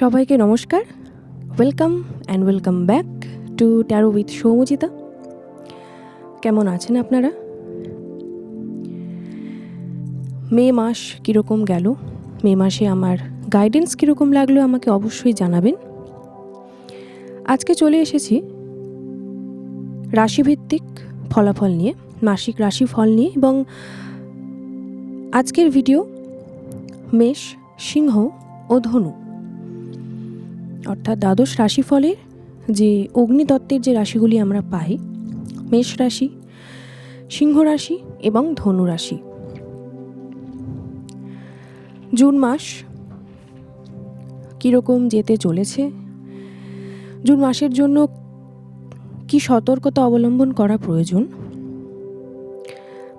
সবাইকে নমস্কার। Welcome and welcome back to tarot with Soumajita কেমন আছেন আপনারা? মে মাস কীরকম গেল? মে মাসে আমার গাইডেন্স কীরকম লাগল আমাকে অবশ্যই জানাবেন। আজকে চলে এসেছি রাশিভিত্তিক ফলাফল নিয়ে, মাসিক রাশিফল নিয়ে এবং আজকের ভিডিও মেষ, সিংহ ও ধনু। অর্থাৎ দ্বাদশ রাশিফলের যে অগ্নিদত্তের যে রাশিগুলি আমরা পাই, মেষ রাশি, সিংহ রাশি এবং ধনু রাশি। জুন মাস কীরকম যেতে চলেছে? জুন মাসের জন্য কি সতর্কতা অবলম্বন করা প্রয়োজন?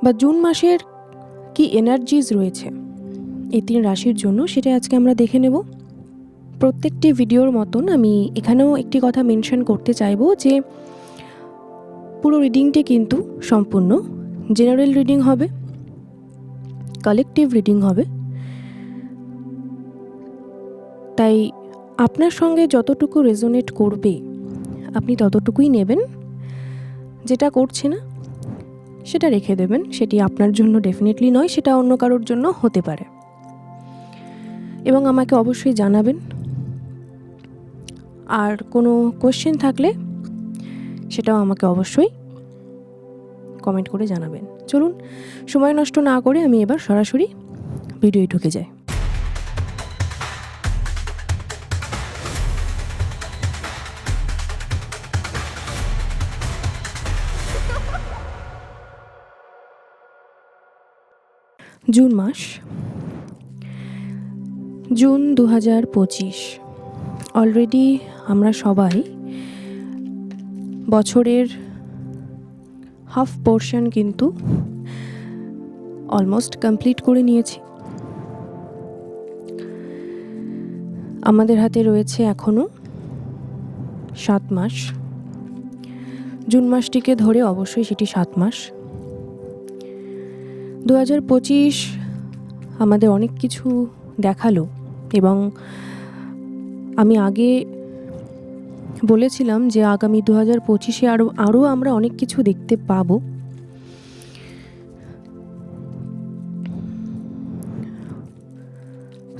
বা জুন মাসের কি এনার্জিজ রয়েছে? এই তিন রাশির জন্য সেটা আজকে আমরা দেখে নেব। প্রত্যেকটি ভিডিওর মতন আমি এখানেও একটি কথা মেনশন করতে চাইব যে, পুরো রিডিংটি কিন্তু সম্পূর্ণ জেনারেল রিডিং হবে কালেকটিভ রিডিং হবে। তাই আপনার সঙ্গে যতটুকু রেজোনেট করবে, আপনি ততটুকুই নেবেন। যেটা করছে না, সেটা রেখে দেবেন, সেটি আপনার জন্য ডেফিনেটলি নয়, সেটা অন্য কারোর জন্য হতে পারে। এবং আমাকে অবশ্যই জানাবেন আর কোনো কোশ্চেন থাকলে সেটাও আমাকে অবশ্যই কমেন্ট করে জানাবেন। চলুন, সময় নষ্ট না করে আমি এবার সরাসরি ভিডিওয় ঢুকে যাই। জুন মাস, জুন দু হাজার পঁচিশ। অলরেডি আমরা সবাই বছরের হাফ পোর্শন কিন্তু অলমোস্ট কমপ্লিট করে নিয়েছি। আমাদের হাতে রয়েছে এখনও সাত মাস। জুন মাসটিকে ধরে অবশ্যই সেটি সাত মাস। দু হাজার পঁচিশ আমাদের অনেক কিছু দেখাল এবং আমি আগে বলেছিলাম যে আগামী দু হাজার পঁচিশে আরও আরও আমরা অনেক কিছু দেখতে পাবো।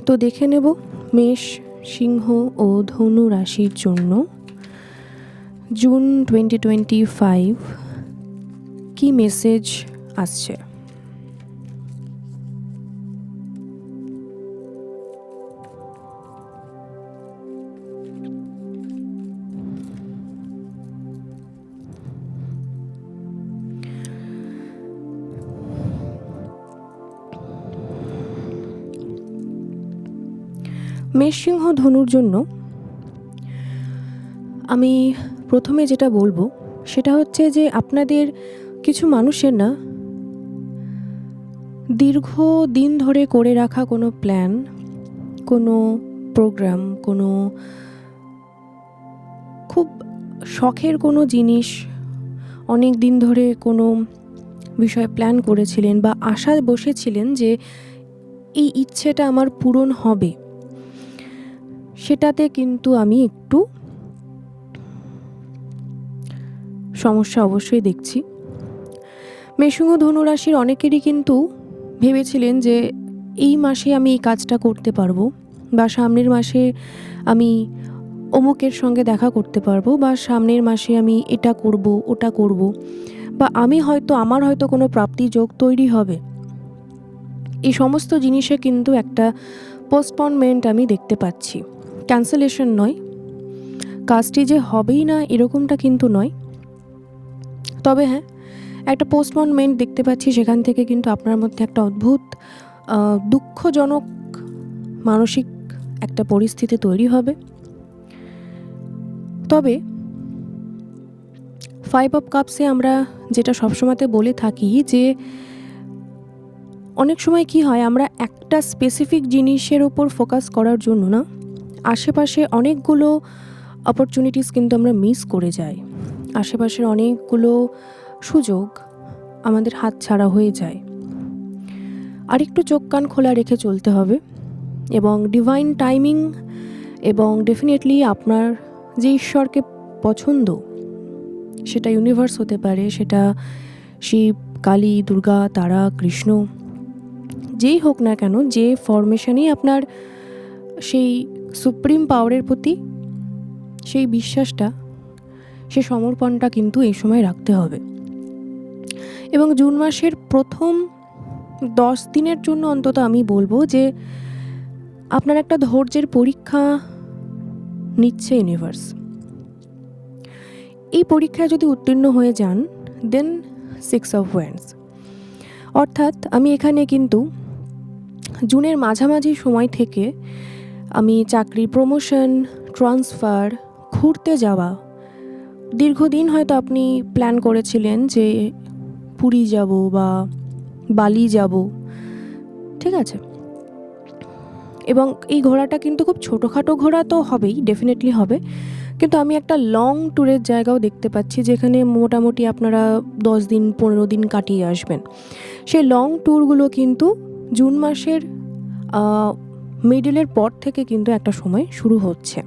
তো দেখে নেব মেষ, সিংহ ও ধনু রাশির জন্য। জুন টোয়েন্টি টোয়েন্টি ফাইভ কী মেসেজ আসছে? মেষসিংহ ধনুর জন্য আমি প্রথমে যেটা বলব, সেটা হচ্ছে যে আপনাদের কিছু মানুষের না দীর্ঘ দিন ধরে করে রাখা কোনো প্ল্যান, কোনো প্রোগ্রাম, কোনো খুব শখের কোনো জিনিস অনেক দিন ধরে কোনো বিষয়ে প্ল্যান করেছিলেন বা আশা বসেছিলেন যে এই ইচ্ছেটা আমার পূরণ হবে। সেটাতে কিন্তু আমি একটু সমস্যা অবশ্যই দেখছি। মেসুঙ্গ ধনুরাশির অনেকেরই কিন্তু ভেবেছিলেন যে এই মাসে আমি এই কাজটা করতে পারব বা সামনের মাসে আমি অমুকের সঙ্গে দেখা করতে পারব বা সামনের মাসে আমি এটা করব, ওটা করব বা আমি হয়তো, আমার হয়তো কোনো প্রাপ্তি যোগ তৈরি হবে। এই সমস্ত জিনিসে কিন্তু একটা পোস্টপনমেন্ট আমি দেখতে পাচ্ছি। ক্যান্সেলেশন নয়। কাজটি যে হবেই না এরকমটা কিন্তু নয়। তবে হ্যাঁ একটা পোস্টপনমেন্ট দেখতে পাচ্ছি, সেখান থেকে কিন্তু আপনার মধ্যে একটা অদ্ভুত দুঃখজনক মানসিক একটা পরিস্থিতি তৈরি হবে। তবে ফাইভ অফ কাপসে আমরা যেটা সবসময়তে বলে থাকি যে, অনেক সময় কি হয়, আমরা একটা স্পেসিফিক জিনিসের ওপর ফোকাস করার জন্য না আশেপাশে অনেকগুলো অপরচুনিটিস কিন্তু আমরা মিস করে যাই। আশেপাশের অনেকগুলো সুযোগ আমাদের হাত ছাড়া হয়ে যায়। আর একটু চোখ কান খোলা রেখে চলতে হবে এবং ডিভাইন টাইমিং এবং ডেফিনেটলি আপনার যে ঈশ্বরকে পছন্দ, সেটা ইউনিভার্স হতে পারে, সেটা শিব, কালী, দুর্গা, তারা, কৃষ্ণ, যেই হোক না কেন, যে ফরমেশনেই আপনার সেই সুপ্রিম পাওয়ারের প্রতি সেই বিশ্বাসটা, সে সমর্পণটা কিন্তু এই সময় রাখতে হবে। এবং জুন মাসের প্রথম দশ দিনের জন্য অন্তত আমি বলব যে, আপনার একটা ধৈর্যের পরীক্ষা নিচ্ছে ইউনিভার্স। এই পরীক্ষায় যদি উত্তীর্ণ হয়ে যান দেন সিক্স অফ ওয়ান্স অর্থাৎ আমি এখানে কিন্তু জুনের মাঝামাঝি সময় থেকে আমি চাকরি প্রমোশন ট্রান্সফার ঘুরতে যাওয়া। দীর্ঘদিন হয়তো আপনি প্ল্যান করেছিলেন যে পুরী যাব বা বালি যাব। ঠিক আছে। এবং এই ঘোরাটা কিন্তু খুব ছোটোখাটো ঘোড়া তো হবেই ডেফিনেটলি হবে। কিন্তু আমি একটা লং ট্যুরের জায়গাও দেখতে পাচ্ছি যেখানে মোটামুটি আপনারা দশ দিন, পনেরো দিন কাটিয়ে আসবেন। সেই লং ট্যুরগুলো কিন্তু জুন মাসের মিডিলের পর থেকে কিন্তু একটা সময় শুরু হচ্ছে।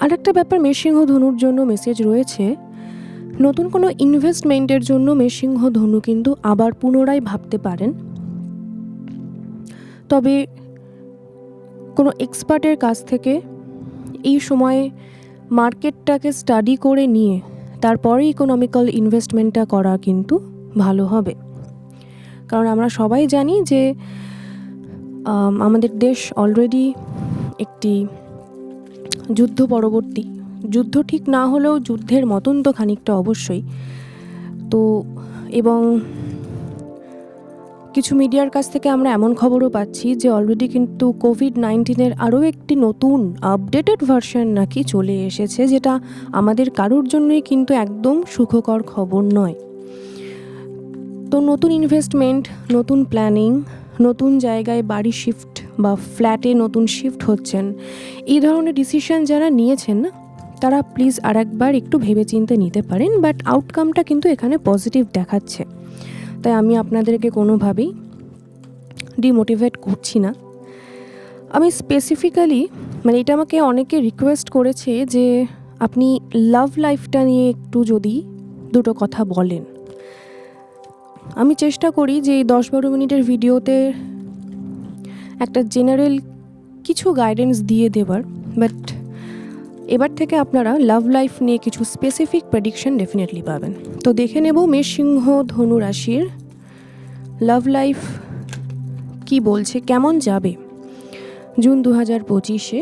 আরেকটা ব্যাপার মেসিংহ ধনুর জন্য মেসেজ রয়েছে। নতুন কোনো ইনভেস্টমেন্টের জন্য মেসিংহ ধনু কিন্তু আবার পুনরায় ভাবতে পারেন। তবে কোনো এক্সপার্টের কাছ থেকে এই সময়ে মার্কেটটাকে স্টাডি করে নিয়ে তারপরে ইকোনমিক্যাল ইনভেস্টমেন্টটা করা কিন্তু ভালো হবে। কারণ আমরা সবাই জানি যে আমাদের দেশ অলরেডি একটি যুদ্ধ পরবর্তী। যুদ্ধ ঠিক না হলেও যুদ্ধের মতন তো খানিকটা অবশ্যই। তো, এবং কিছু মিডিয়ার কাছ থেকে আমরা এমন খবরও পাচ্ছি যে অলরেডি কিন্তু কোভিড নাইন্টিনের আরও একটি নতুন আপডেটেড ভার্সন নাকি চলে এসেছে, যেটা আমাদের কারোর জন্যই কিন্তু একদম সুখকর খবর নয়। তো নতুন ইনভেস্টমেন্ট নতুন প্ল্যানিং নতুন জায়গায় বাড়ি শিফট বা ফ্ল্যাটে নতুন শিফট হচ্ছেন, এই ধরনের ডিসিশন যারা নিয়েছেন না তারা প্লিজ আর একবার একটু ভেবেচিন্তে নিতে পারেন বাট আউটকামটা কিন্তু এখানে পজিটিভ দেখাচ্ছে। তাই আমি আপনাদেরকে কোনোভাবেই ডিমোটিভেট করছি না। আমি স্পেসিফিক্যালি মানে এটা আমাকে অনেকে রিকোয়েস্ট করেছে যে, আপনি লাভ লাইফটা নিয়ে একটু যদি দুটো কথা বলেন। আমি চেষ্টা করি যে এই দশ বারো মিনিটের ভিডিওতে একটা জেনারেল কিছু গাইডেন্স দিয়ে দেবার বাট এবার থেকে আপনারা লাভ লাইফ নিয়ে কিছু স্পেসিফিক প্রেডিকশন ডেফিনেটলি পাবেন। তো দেখে নেব মেষ সিংহ ধনু রাশির লাভ লাইফ কি বলছে, কেমন যাবে? জুন দু হাজার পঁচিশে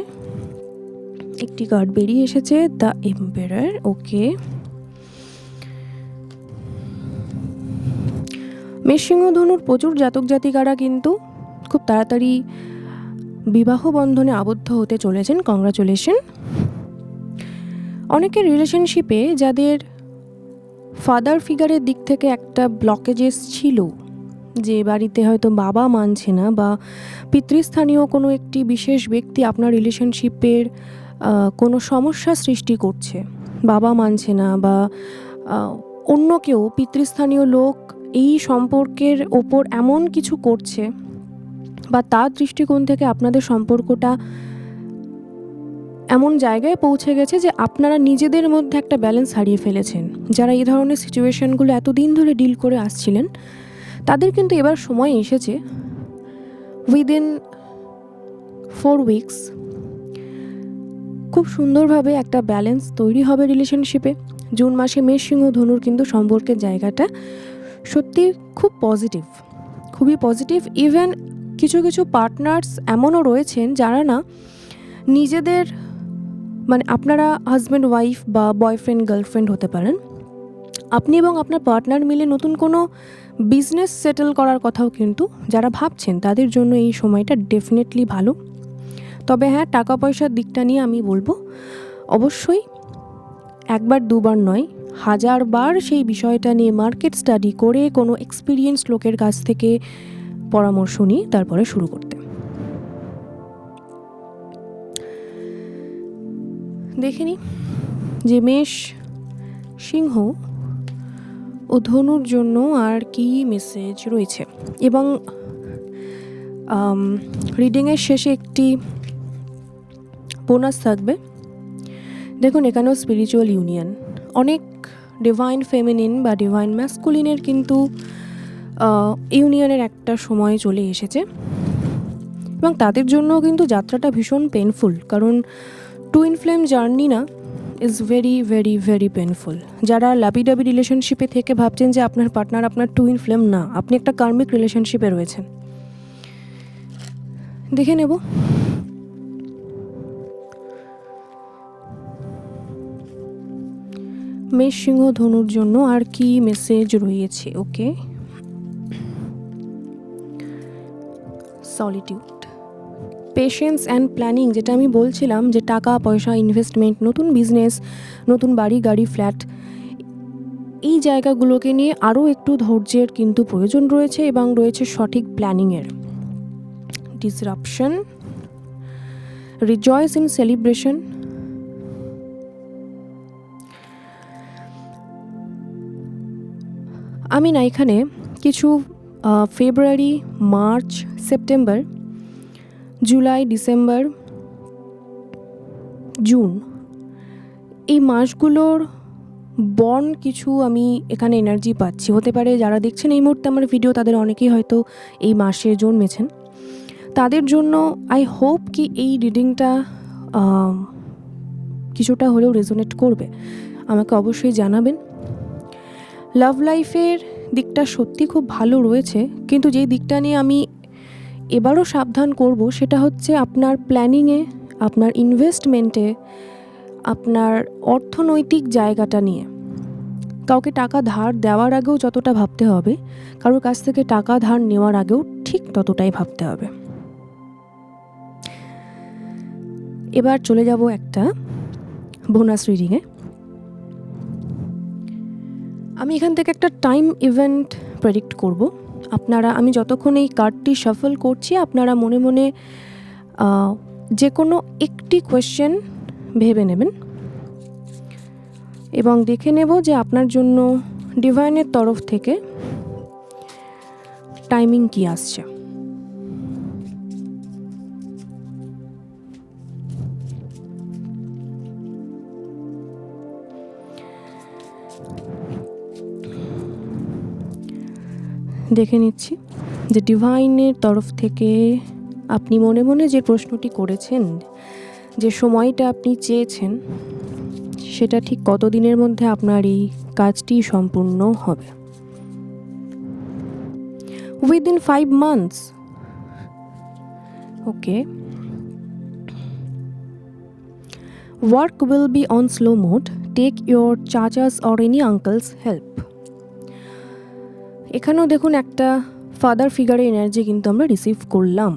একটি কার্ড বেরিয়ে এসেছে দ্য এম্পেরার ওকে মেষসিংহ ধনুর প্রচুর জাতক জাতিকারা কিন্তু খুব তাড়াতাড়ি বিবাহ বন্ধনে আবদ্ধ হতে চলেছেন কংগ্রাচুলেশন অনেকের রিলেশনশিপে যাদের ফাদার ফিগারের দিক থেকে একটা ব্লকেজেস ছিল, যে বাড়িতে হয়তো বাবা মানছে না বা পিতৃস্থানীয় কোনো একটি বিশেষ ব্যক্তি আপনার রিলেশনশিপের কোনো সমস্যা সৃষ্টি করছে, বাবা মানছে না বা অন্য কেউ, পিতৃস্থানীয় লোক এই সম্পর্কের ওপর এমন কিছু করছে বা তার দৃষ্টিকোণ থেকে আপনাদের সম্পর্কটা এমন জায়গায় পৌঁছে গেছে যে আপনারা নিজেদের মধ্যে একটা ব্যালেন্স হারিয়ে ফেলেছেন। যারা এই ধরনের সিচুয়েশনগুলো এতদিন ধরে ডিল করে আসছিলেন, তাদের কিন্তু এবার সময় এসেছে। উইদিন ফোর উইকস খুব সুন্দরভাবে একটা ব্যালেন্স তৈরি হবে রিলেশনশিপে জুন মাসে মেষ সিংহ ধনুর কিন্তু সম্পর্কের জায়গাটা সত্যি খুব পজিটিভ খুবই পজিটিভ ইভেন কিছু কিছু পার্টনার্স এমনও রয়েছেন যারা না নিজেদের মানে আপনারা হাজব্যান্ড ওয়াইফ বা বয়ফ্রেন্ড গার্লফ্রেন্ড হতে পারেন। আপনি এবং আপনার পার্টনার মিলে নতুন কোনো বিজনেস সেটেল করার কথাও কিন্তু যারা ভাবছেন তাদের জন্য এই সময়টা ডেফিনেটলি ভালো। তবে হ্যাঁ টাকা পয়সার দিকটা নিয়ে আমি বলব, অবশ্যই একবার দুবার নয় হাজারবার সেই বিষয়টা নিয়ে মার্কেট স্টাডি করে কোনো এক্সপিরিয়েন্স লোকের কাছ থেকে পরামর্শ নিই তারপরে শুরু করতে। দেখে যে মেষ সিংহ ও ধনুর জন্য আর কি মেসেজ রয়েছে এবং রিডিংয়ের শেষে একটি বোনাস থাকবে। দেখুন, এখানেও স্পিরিচুয়াল ইউনিয়ন অনেক ডিভাইন ফেমিনিন বা ডিভাইন ম্যাসকুলিনের কিন্তু ইউনিয়নের একটা সময় চলে এসেছে। এবং তাদের জন্য কিন্তু যাত্রাটা ভীষণ পেনফুল কারণ টুইন ফ্লেম জার্নি না is very very very painful যারা লাবি ডাবি রিলেশনশিপে থেকে ভাবছেন যে আপনার পার্টনার আপনার টুইন ফ্লেম না, আপনি একটা কার্মিক রিলেশনশিপে রয়েছেন। দেখে নেব। মেষ সিংহ ধনুর জন্য আর কি মেসেজ রয়েছে okay solitude patience and planning যেটা আমি বলছিলাম যে টাকা, পয়সা ইনভেস্টমেন্ট নতুন বিজনেস নতুন বাড়ি, গাড়ি ফ্ল্যাট এই জায়গাগুলোকে নিয়ে আরও একটু ধৈর্যের কিন্তু প্রয়োজন রয়েছে এবং রয়েছে সঠিক প্ল্যানিংয়ের ডিসরাপশন রিজয়েস ইন সেলিব্রেশন আমি না এখানে কিছু February March September July December June এই মাসগুলোর বর্ন কিছু আমি এখানে এনার্জি পাচ্ছি। হতে পারে যারা দেখছেন এই মুহূর্তে আমার ভিডিও তাদের অনেকেই হয়তো এই মাসে জন্মেছেন। তাদের জন্য আই হোপ কি এই রিডিংটা কিছুটা হলেও রেজোনেট করবে। আমাকে অবশ্যই জানাবেন। লাভ লাইফের দিকটা সত্যি খুব ভালো রয়েছে, কিন্তু যেই দিকটা নিয়ে আমি এবারও সাবধান করব সেটা হচ্ছে আপনার প্ল্যানিংয়ে আপনার ইনভেস্টমেন্টে আপনার অর্থনৈতিক জায়গাটা নিয়ে। কাউকে টাকা ধার দেওয়ার আগেও যতটা ভাবতে হবে, কারোর কাছ থেকে টাকা ধার নেওয়ার আগেও ঠিক ততটাই ভাবতে হবে। এবার চলে যাব একটা বোনাস রিডিংয়ে আমি এখান থেকে একটা টাইম ইভেন্ট প্রেডিক্ট করব। আপনারা, আমি যতক্ষণ এই কার্ডটি সফল করছি, আপনারা মনে মনে যে কোনো একটি কোয়েশ্চেন ভেবে নেবেন। এবং দেখে নেব যে আপনার জন্য ডিভাইনের তরফ থেকে টাইমিং কি আসছে। দেখে নিচ্ছি যে ডিভাইনের তরফ থেকে আপনি মনে মনে যে প্রশ্নটি করেছেন, যে সময়টা আপনি চেয়েছেন, সেটা ঠিক কতদিনের মধ্যে আপনার এই কাজটি সম্পূর্ণ হবে? Within five months okay work will be on slow mode take your chachas or any uncles help এখানেও দেখুন একটা ফাদার ফিগারের এনার্জি কিন্তু আমরা রিসিভ করলাম।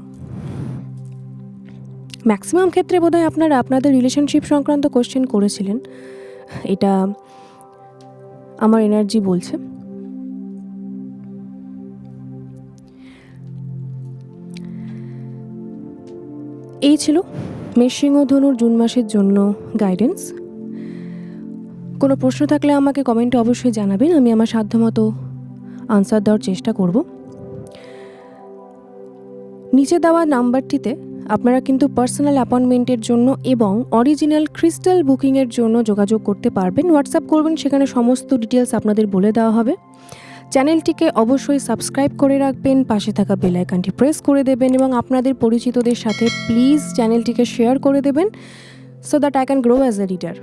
ম্যাক্সিমাম ক্ষেত্রে বোধহয় আপনারা আপনাদের রিলেশনশিপ সংক্রান্ত কোশ্চেন করেছিলেন। এটা আমার এনার্জি বলছে। এই ছিল মেষসিংহ ধনুর জুন মাসের জন্য গাইডেন্স কোনো প্রশ্ন থাকলে আমাকে কমেন্টে অবশ্যই জানাবেন। আমি আমার সাধ্যমতো আনসার দেওয়ার চেষ্টা করব। নিচে দেওয়া নাম্বারটিতে আপনারা কিন্তু পার্সোনাল অ্যাপয়েন্টমেন্টের জন্য এবং অরিজিনাল ক্রিস্টাল বুকিংয়ের জন্য যোগাযোগ করতে পারবেন। হোয়াটসঅ্যাপ করবেন, সেখানে সমস্ত ডিটেলস আপনাদের বলে দেওয়া হবে। চ্যানেলটিকে অবশ্যই সাবস্ক্রাইব করে রাখবেন, পাশে থাকা বেল আইকনটি প্রেস করে দেবেন এবং আপনাদের পরিচিতদের সাথে প্লিজ চ্যানেলটিকে শেয়ার করে দেবেন so that I can grow as a reader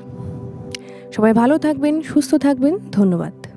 সবাই ভালো থাকবেন, সুস্থ থাকবেন, ধন্যবাদ।